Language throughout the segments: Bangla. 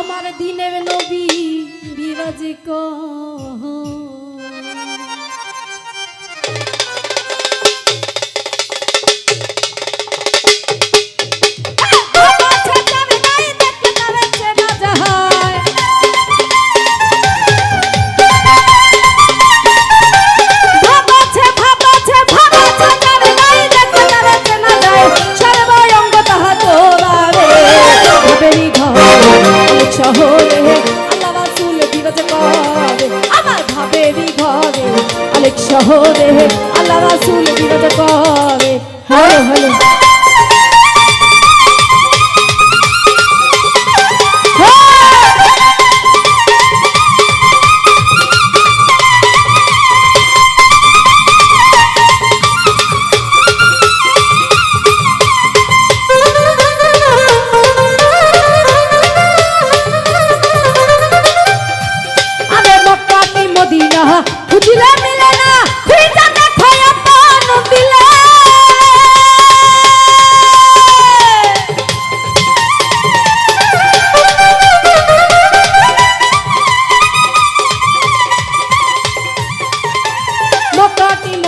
আমার দিনের নবী বিরাজ কহ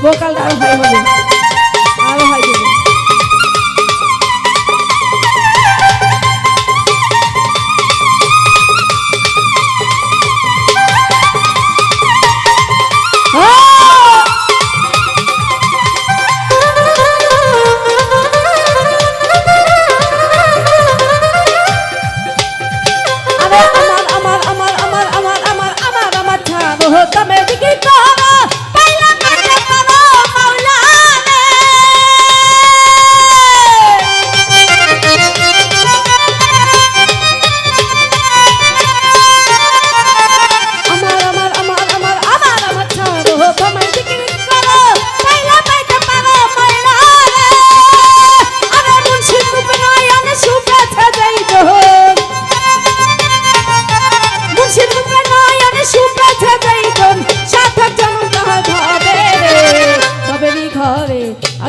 vou cantar o Rei Rodrigo.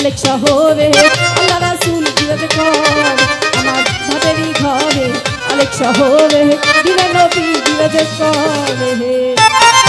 Alek শহরে আল্লাহ রাসূল দিবে কর আমার ঘরেরই ঘরে আলেক শহরে দিবে নবী দিবে কর হ্যালো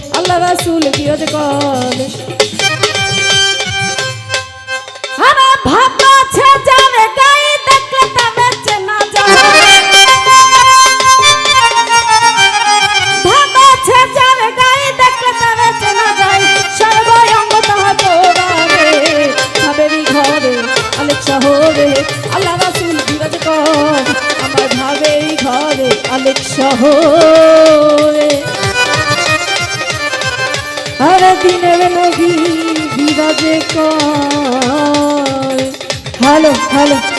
রাসুল বিরোধ কর আমার ভাবনা ছেড়ে গায়ে দেখলে তা বেঁচে না যাওয়া আল্লাহ রাসুল বিরাজ কর। আমার ভাবেই ঘরে অনেক শহর যে ভালো ভালো।